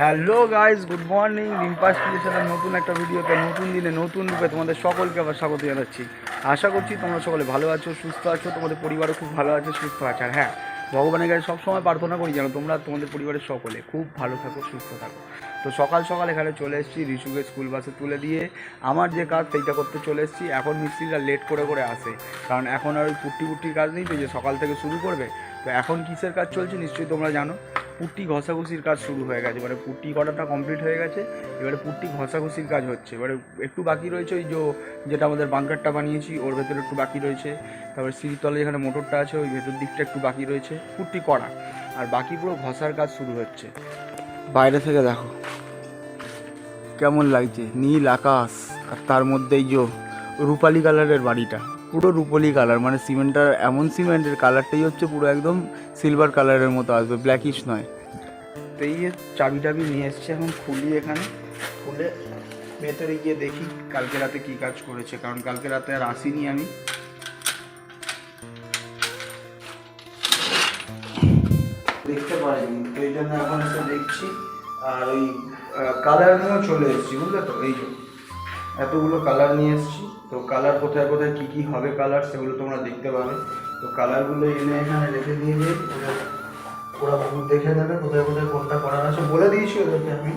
Hello guys good morning Rimpa's ক্রিয়েশনের নতুন একটা ভিডিওতে, নতুন দিনে, নতুন রূপে তোমাদের সকলকে আবার স্বাগত জানাচ্ছি। আশা করছি তোমরা সকলে ভালো আছো, সুস্থ আছো, তোমাদের পরিবারও খুব ভালো আছে, সুস্থ আছে। আর হ্যাঁ ভগবানের কাছে সবসময় প্রার্থনা করি যেন তোমরা তোমাদের পরিবারের সকলে খুব ভালো থাকো, সুস্থ থাকো। তো সকাল সকাল এখানে চলে এসেছি রিশুকে স্কুল বাসে তুলে দিয়ে। আমার যে কাজ সেইটা করতে চলে এসেছি। এখন মিস্ত্রিরা লেট করে করে আসে। কারণ এখন আর ওই পুট্টি পুট্টির কাজ নেই, তো যে সকাল থেকে শুরু করবে, তো এখন কিসের কাজ চলছে নিশ্চয়ই তোমরা জানো। পুট্টি ঘষাঘষির কাজ শুরু হয়ে গেছে। মানে পুট্টি করাটা কমপ্লিট হয়ে গেছে, এবারে পুট্টি ঘষাঘষির কাজ হচ্ছে। এবারে একটু বাকি রয়েছে ওই যে যেটা আমাদের বাংকারটা বানিয়েছি, ওর ভেতরে একটু বাকি রয়েছে। তারপরে সিঁড়িতলে যেখানে মোটরটা আছে, ওই ভেতর দিকটা একটু বাকি রয়েছে। পুট্টি করা, আর বাকি পুরো ঘষার কাজ শুরু হচ্ছে। বাইরে থেকে দেখো, কেমন লাগছে? নীল আকাশ, আর তার মধ্যেই যে রূপালি কালারের বাড়িটা। পুরো রূপালি কালার মানে সিমেন্টটার এমন সিমেন্টের কালারটাই হচ্ছে পুরো একদম সিলভার কালারের মতো আসবে ব্ল্যাকিশ নয়। তো এই চাবি টাবি নিয়ে এসছে, এখন খুলি এখানে। খুলে ভেতরে গিয়ে দেখি কালকে রাতে কী কাজ করেছে, কারণ কালকে রাতে আর আসিনি আমি। দেখতে পারিনি তো এই জন্য এখন দেখছি, আর ওই কালার নিয়েও চলে এসেছি, বুঝলে তো? এই যে। এতগুলো কালার নিয়ে এসেছি। তো কালার কোথায় কোথায় কী কী হবে কালার সেগুলো তোমরা দেখতে পাবে। তো কালারগুলো এনে এখানে রেখে দিয়ে যাই ওরা দেখে নেবে, কোথায় কোথায় কোনটা করার আছে বলে দিয়েছি ওদেরকে আমি।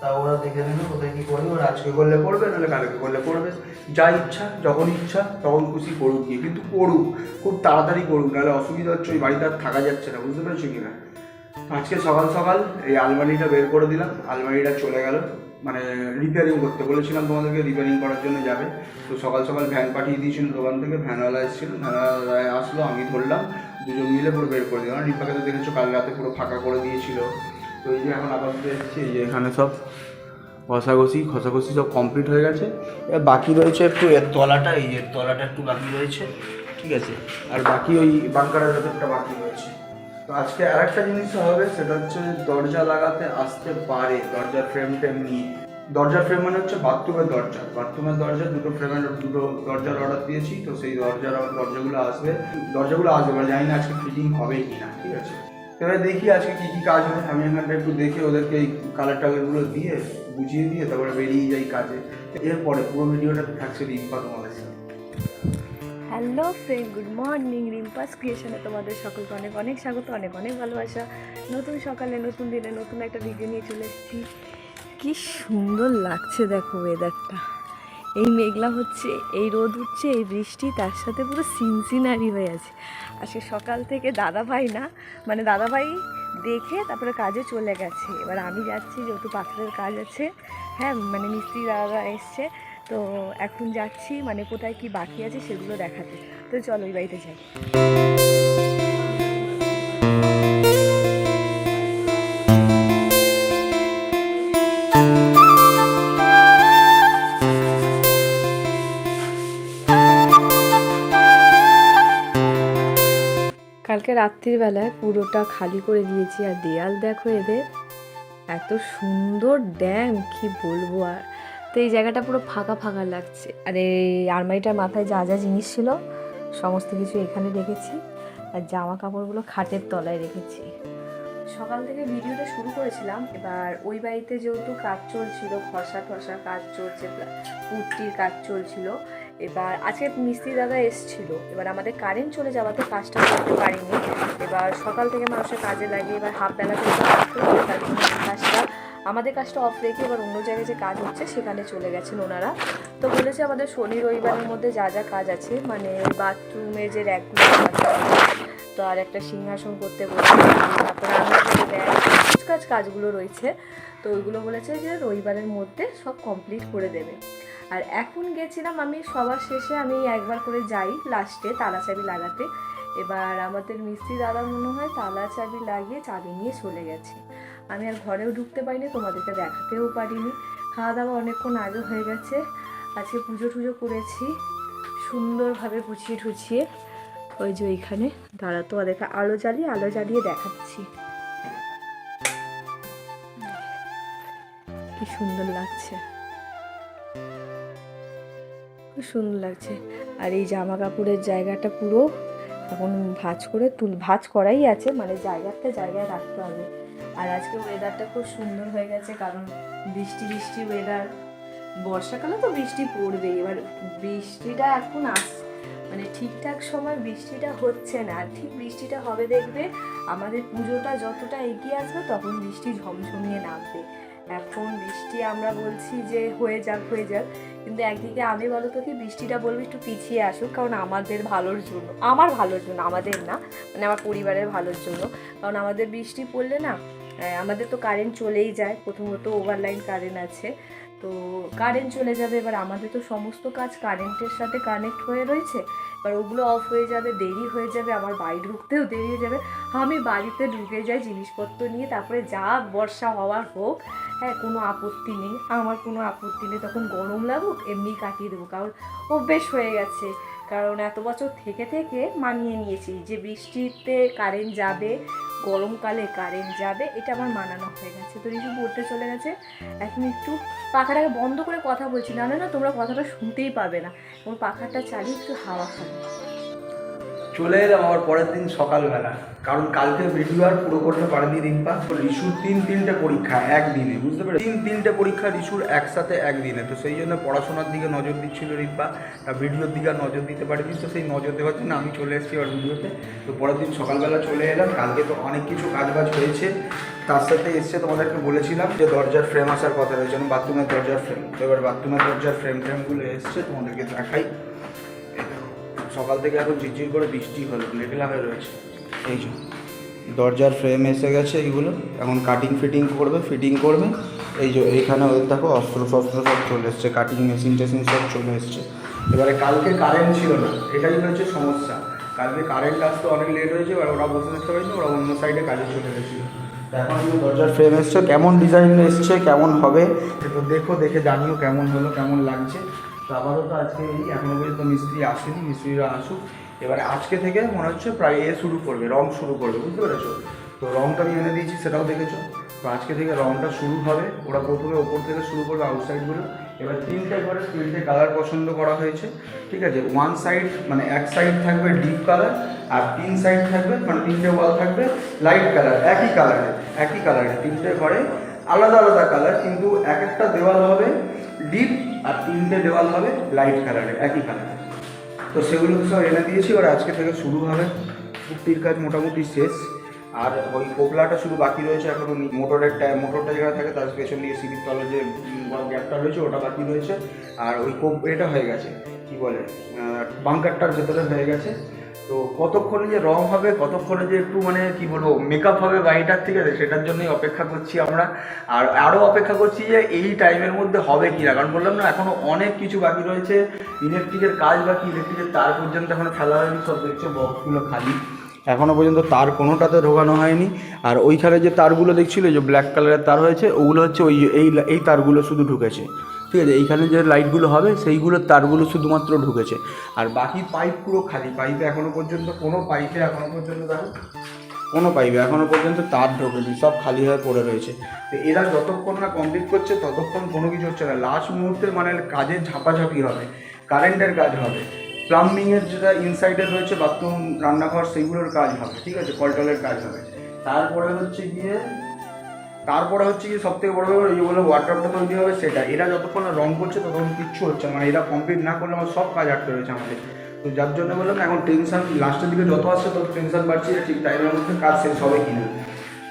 তা ওরা দেখে নেবে কোথায় কী করবে, ওরা আজকে করলে করবে, নাহলে কালকে করলে করবে। যা ইচ্ছা, যখন ইচ্ছা, তখন খুশি করুক গিয়ে। কিন্তু করুক, খুব তাড়াতাড়ি করুক, নাহলে অসুবিধা হচ্ছে ওই বাড়িতে আর থাকা যাচ্ছে না, বুঝতে পেরেছ কি না আজকে সকাল সকাল এই আলমারিটা বের করে দিলাম, আলমারিটা চলে গেল। মানে রিপেয়ারিং করতে। বলেছিলাম তোমাদেরকে রিপেয়ারিং করার জন্য যাবে। তো সকাল সকাল ভ্যান পাঠিয়ে দিয়েছিল দোকান থেকে। ভ্যানওয়ালা এসেছিল। ভ্যানওয়ালা আসলো, আমি ধরলাম। দুজন মিলে পুরো বের করে দিলাম। রিপাকে তো দেখেছ, কাল রাতে পুরো ফাঁকা করে দিয়েছিল। তো এই যে এখন আপাতত এসেছি, এই যে এখানে সব ঘষাঘষি ঘষাঘষি সব কমপ্লিট হয়ে গেছে। এবার বাকি রয়েছে একটু, এর তলাটা, এই এর তলাটা একটু বাকি রয়েছে। ঠিক আছে? আর বাকি ওই বাংকারের ভেতরটা বাকি রয়েছে। তো আজকে আর একটা জিনিস হবে, সেটা হচ্ছে দরজা লাগাতে আসতে পারে, দরজার ফ্রেম টেম নিয়ে দরজার ফ্রেম মানে হচ্ছে বাথরুমের দরজা। বাথরুমের দরজা, দুটো ফ্রেমের দুটো দরজার অর্ডার দিয়েছি, তো সেই দরজার দরজাগুলো আসবে। দরজাগুলো আসবে এবার জানি না আজকে ফিটিং হবে কি না ঠিক আছে? এবারে দেখি আজকে কী কী কাজ হয়। আমি এখানটা একটু দেখে ওদেরকে এই কালার টালারগুলো দিয়ে, বুঝিয়ে দিয়ে তারপরে বেরিয়ে যাই কাজে। এরপরে পুরো ভিডিওটা থাকছে রিম্পা তোমাদের সাথে। Hello friend good morning Rimpa's ক্রিয়েশনে তোমাদের সকলকে অনেক অনেক স্বাগত, অনেক অনেক ভালোবাসা। নতুন সকালে, নতুন দিনে নতুন একটা ভিডিও নিয়ে চলে এসেছি। কী সুন্দর লাগছে দেখো ওয়েদারটা এই মেঘলা হচ্ছে, এই রোদ উঠছে, এই বৃষ্টি, তার সাথে পুরো সিনসিনারি হয়ে আছে। আর সে সকাল থেকে দাদা ভাই না মানে দাদা ভাই দেখে তারপরে কাজে চলে গেছে। এবার আমি যাচ্ছি, যেহেতু পাথরের কাজ আছে হ্যাঁ মানে মিস্ত্রি দাদারা এসছে তো এখন যাচ্ছি মানে কোথায় কি বাকি আছে সেগুলো দেখাতে। তো চলো ওই বাড়িতে যাই। কালকে রাত্রিবেলায় পুরোটা খালি করে দিয়েছি, আর দেয়াল দেখো এদের। এত সুন্দর ড্যাম, কি বলব আর। তো এই জায়গাটা পুরো ফাঁকা ফাঁকা লাগছে। আর এই আলমারিটার মাথায় যা যা জিনিস ছিল, সমস্ত কিছু এখানে রেখেছি। আর জামা কাপড়গুলো খাটের তলায় রেখেছি। সকাল থেকে ভিডিওটা শুরু করেছিলাম, এবার ওই বাড়িতে যেহেতু কাজ চলছিল, খসা ঠসা কাজ চলছে পুট্টির কাজ চলছিল, এবার আজকে মিস্ত্রি দাদা এসছিল। এবার আমাদের কারেন্ট চলে যাওয়াতে কাজটা করতে পারিনি। এবার সকাল থেকে মানুষের কাজে লাগে, এবার হাফ বেলা থেকে কাজটা আমাদের কাজটা অফ রেখে এবার অন্য জায়গায় যে কাজ হচ্ছে, সেখানে চলে গেছেন ওনারা। তো বলেছে আমাদের শনি, রবিবারের মধ্যে যা যা কাজ আছে মানে বাথরুমের যে র্যাকগুলো তো আর একটা সিংহাসন করতে বলছে তারপরে কাজ কাজগুলো রয়েছে। তো ওইগুলো বলেছে যে রবিবারের মধ্যে সব কমপ্লিট করে দেবে। আর এখন গেছিলাম আমি সবার শেষে, আমি একবার করে যাই লাস্টে তালা চাবি লাগাতে। এবার আমাদের মিস্ত্রি দাদা মনে হয় তালা চাবি লাগিয়ে চাবি নিয়ে চলে গেছে। আমি আর ঘরেও ঢুকতে পারিনি, তোমাদেরকে দেখাতেও পারিনি। খাওয়া দাওয়া অনেকক্ষণ আগে হয়ে গেছে। আজকে পুজো টুজো করেছি, সুন্দরভাবে গুছিয়ে ঠুছিয়ে ওই যে ওইখানে দাঁড়া তো ওদেরকে আলো জ্বালিয়ে আলো জ্বালিয়ে দেখাচ্ছি। কি সুন্দর লাগছে। খুব সুন্দর লাগছে। আর এই জামা কাপড়ের জায়গাটা পুরো এখন ভাঁজ করে তুল, ভাঁজ করাই আছে মানে জায়গাটা জায়গায় রাখতে হবে। আর আজকে ওয়েদারটা খুব সুন্দর হয়ে গেছে, কারণ বৃষ্টি বৃষ্টি ওয়েদার বর্ষাকালে তো বৃষ্টি পড়বেই, এবার বৃষ্টিটা এখন আস মানে ঠিকঠাক সময় বৃষ্টিটা হচ্ছে না। আর ঠিক বৃষ্টিটা হবে দেখবে, আমাদের পুজোটা যতটা এগিয়ে আসবে তখন বৃষ্টি ঝমঝমিয়ে নামবে। এখন বৃষ্টি আমরা বলছি যে হয়ে যাক হয়ে যাক। কিন্তু একদিকে আমি বলো তো কি, বৃষ্টিটা বলব একটু পিছিয়ে আসুক, কারণ আমাদের ভালোর জন্য, আমার ভালোর জন্য, আমাদের না মানে আমার পরিবারের ভালোর জন্য, কারণ আমাদের বৃষ্টি পড়লে না আমাদের তো কারেন্ট চলেই যায়, প্রথমত ওভারলাইন কারেন্ট আছে, তো কারেন্ট চলে যাবে, এবার আমাদের তো সমস্ত কাজ কারেন্টের সাথে কানেক্ট হয়ে রয়েছে, এবার ওগুলো অফ হয়ে যাবে, দেরি হয়ে যাবে, আমার বাড়ি ঢুকতেও দেরি হয়ে যাবে, আমি বাড়িতে ঢুকে যাই জিনিসপত্র নিয়ে, তারপরে যা বর্ষা হওয়ার হোক হ্যাঁ কোনো আপত্তি নেই। আমার কোনো আপত্তি নেই। তখন গরম লাগুক, এমনি কাটিয়ে দেবো। কারণ অভ্যেস হয়ে গেছে। কারণ এত বছর থেকে থেকে মানিয়ে নিয়েছি যে বৃষ্টিতে কারেন্ট যাবে, গরমকালে কারেন্ট যাবে, এটা আমার মানানো হয়ে গেছে। তো রিশু পড়তে চলে গেছে এখন একটু পাখাটাকে বন্ধ করে কথা বলছি। না না তোমরা কথাটা শুনতেই পাবে না। এবং পাখাটা চালিয়ে একটু হাওয়া খাবে। চলে এলাম আবার পরের দিন সকালবেলা। কারণ কালকে ভিডিও আর পুরো করতে পারেনি রিম্পা। তো রিশুর তিন তিনটে পরীক্ষা একদিনে বুঝতে পেরে তিন তিনটে পরীক্ষা রিশুর একসাথে একদিনে তো সেই জন্য পড়াশোনার দিকে নজর দিচ্ছিল রিম্পা। তা ভিডিওর দিকে আর নজর দিতে পারিনি, তো সেই নজর দেওয়ার জন্য আমি চলে এসেছি আর ভিডিওতে। তো পরের দিন সকালবেলা চলে এলাম। কালকে তো অনেক কিছু কাজ বাজ হয়েছে। তার সাথে এসছে তোমাদেরকে বলেছিলাম যে দরজার ফ্রেম আসার কথা রয়েছে। বাথরুমের দরজার ফ্রেম তো এবার বাথরুমের দরজার ফ্রেম ফ্রেমগুলো এসছে, তোমাদেরকে দেখাই। সকাল থেকে এখন ঝিরঝির করে বৃষ্টি হলো মেঘলা হয়ে রয়েছে। এই যে দরজার ফ্রেম এসে গেছে এইগুলো এখন কাটিং ফিটিং করবে ফিটিং করবে। এই যে এইখানে ওই দেখো অস্ত্র ফস্ত্র সব চলে এসছে কাটিং মেশিন টেশিন সব চলে এসছে। এবারে কালকে কারেন্ট ছিল না এটাই হচ্ছে সমস্যা। কালকে কারেন্ট আসতে অনেক লেট হয়েছে এবার ওরা বসে থাকতে পারেনি ওরা অন্য সাইডে কাজে চলে গেছিল। এখন দরজার ফ্রেম এসছে কেমন ডিজাইন এসছে কেমন হবে? তো দেখো দেখে জানিও কেমন হলো কেমন লাগছে। তো আপাতত আজকে এই এখনও পর্যন্ত মিস্ত্রি আসেনি, মিস্ত্রিরা আসুক। এবারে আজকে থেকে মনে হচ্ছে প্রায় এ শুরু করবে, রং শুরু করবে, বুঝতে পেরেছ? তো রংটা আমি এনে দিয়েছি, সেটাও দেখেছ। তো আজকে থেকে রংটা শুরু হবে, ওরা প্রথমে ওপর থেকে শুরু করবে আউটসাইডগুলো এবার তিনটে করে তিনটে কালার পছন্দ করা হয়েছে, ঠিক আছে? ওয়ান সাইড মানে এক সাইড থাকবে ডিপ কালার আর তিন সাইড থাকবে মানে তিনটে ওয়াল থাকবে লাইট কালার একই কালারে একই কালারে তিনটে ঘরে আলাদা আলাদা কালার কিন্তু এক একটা দেওয়াল হবে তিনটে দেওয়াল হবে লাইট কালারের একই কালার তো সেগুলো তো সব এনে দিয়েছি ওর আজকে থেকে শুরু হবে। কুর্তির কাজ মোটামুটি শেষ। আর ওই কোপলাটা শুধু বাকি রয়েছে এখন মোটরের মোটরটা যেখানে থাকে তার পেছন দিয়ে সিঁড়ির তলে যে গ্যাপটা রয়েছে, ওটা বাকি রয়েছে। আর ওই কোপ এটা হয়ে গেছে, কি বলে বাঙ্কারটার ভেতরে হয়ে গেছে। তো কতক্ষণে যে রং হবে, কতক্ষণে যে একটু মানে কি বলব মেকআপ হবে বাড়িটার ঠিক আছে, সেটার জন্যই অপেক্ষা করছি আমরা। আর আরও অপেক্ষা করছি যে এই টাইমের মধ্যে হবে কি না কারণ বললাম না, এখনও অনেক কিছু বাকি রয়েছে। ইলেকট্রিকের কাজ বাকি ইলেকট্রিকের তার পর্যন্ত এখনও ফেলা হয়নি, সব দেখছ বক্সগুলো খালি। এখনও পর্যন্ত তার কোনোটাতে ঢোকানো হয়নি। আর ওইখানে যে তারগুলো দেখছিল, যে ব্ল্যাক কালারের তার হয়েছে, ওগুলো হচ্ছে ওই, এই এই তারগুলো শুধু ঢুকেছে। ঠিক আছে, এইখানে যে লাইটগুলো হবে সেইগুলোর তারগুলো শুধুমাত্র ঢুকেছে। আর বাকি পাইপ পুরো খালি। পাইপে এখনও পর্যন্ত, কোনো পাইপে এখনও পর্যন্ত দেখো, কোনো পাইপে এখনও পর্যন্ত তার ঢোকেনি, সব খালি হয়ে পড়ে রয়েছে। তো এরা যতক্ষণ না কমপ্লিট করছে, ততক্ষণ কোনো কিছু হচ্ছে না। লাস্ট মুহূর্তে মানে কাজের ঝাপাঝাপি হবে কারেন্টের কাজ হবে। প্লাম্বিংয়ের যেটা ইনসাইডে রয়েছে বাথরুম রান্নাঘর সেইগুলোর কাজ হবে, ঠিক আছে, কলটলের কাজ হবে। তারপরে হচ্ছে গিয়ে তারপরে হচ্ছে কি সব থেকে বড় ব্যাপার, এই যে ওয়াটারটা তৈরি হবে সেটা এরা যতক্ষণ রং করছে, ততক্ষণ কিচ্ছু হচ্ছে মানে এরা কমপ্লিট না করলে আমার সব কাজ আটকে রয়েছে আমাদের। তো যার জন্য বললাম, এখন টেনশন লাস্টের দিকে যত আসছে, তত টেনশন বাড়ছে, ঠিক টাইমের মধ্যে কাজ শেষ হবে কিনা।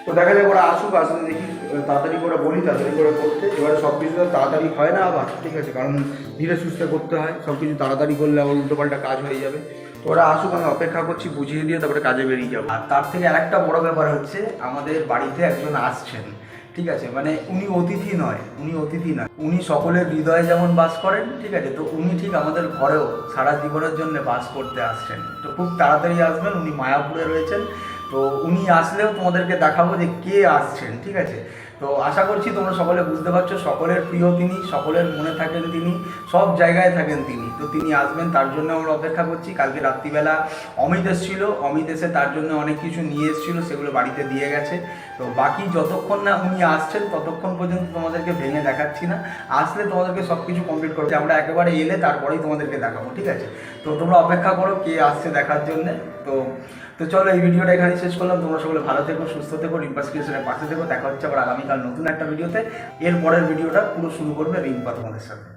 তো দেখা যায় ওরা আসুক, আসলে দেখি তাড়াতাড়ি করে বলি, তাড়াতাড়ি করে করতে। এবারে সব কিছু তাড়াতাড়ি হয় না আবার, ঠিক আছে? কারণ ধীরে সুস্থে করতে হয় সব কিছু তাড়াতাড়ি করলে আবার উল্টোপাল্টা কাজ হয়ে যাবে। তো ওরা আসুক, আমি অপেক্ষা করছি, বুঝিয়ে দিয়ে তারপরে কাজে বেরিয়ে যাব। আর তার থেকে আরেকটা বড় ব্যাপার হচ্ছে, আমাদের বাড়িতে একজন আসছেন। ঠিক আছে মানে উনি অতিথি নয়, উনি অতিথি নয়। উনি সকলের হৃদয়ে যেমন বাস করেন, ঠিক আছে, তো উনি ঠিক আমাদের ঘরেও সারা জীবনের জন্য বাস করতে আসছেন। তো খুব তাড়াতাড়ি আসবেন, উনি মায়াপুরে রয়েছেন, তো উনি আসলেও তোমাদেরকে দেখাবো যে কে আসছেন, ঠিক আছে। তো আশা করছি তোমরা সকলে বুঝতে পারছ, সকলের প্রিয় তিনি, সকলের মনে থাকেন তিনি, সব জায়গায় থাকেন তিনি। তো তিনি আসবেন, তার জন্য আমরা অপেক্ষা করছি। কালকে রাত্রিবেলা অমিত এসেছিল, অমিত এসে তার জন্য অনেক কিছু নিয়ে এসেছিল, সেগুলো বাড়িতে দিয়ে গেছে। তো বাকি যতক্ষণ না উনি আসছেন, ততক্ষণ পর্যন্ত তোমাদেরকে ভেঙে দেখাচ্ছি না। আসলে তোমাদেরকে সব কিছু কমপ্লিট করতে আমরা একেবারে এলে তারপরেই তোমাদেরকে দেখাবো, ঠিক আছে? তো তোমরা অপেক্ষা করো কে আসছে দেখার জন্যে। তো তো চলো এই ভিডিওটা এখানে শেষ করলাম। তোমরা সকলে ভালো থেকো, সুস্থ থেকো, রিম্পাস ক্রিয়েশনের পাশে থেকো। দেখা হচ্ছে আবার আগামীকাল নতুন একটা ভিডিওতে। এর পরের ভিডিওটা পুরো শুরু করবে রিম্পা তোমাদের সাথে।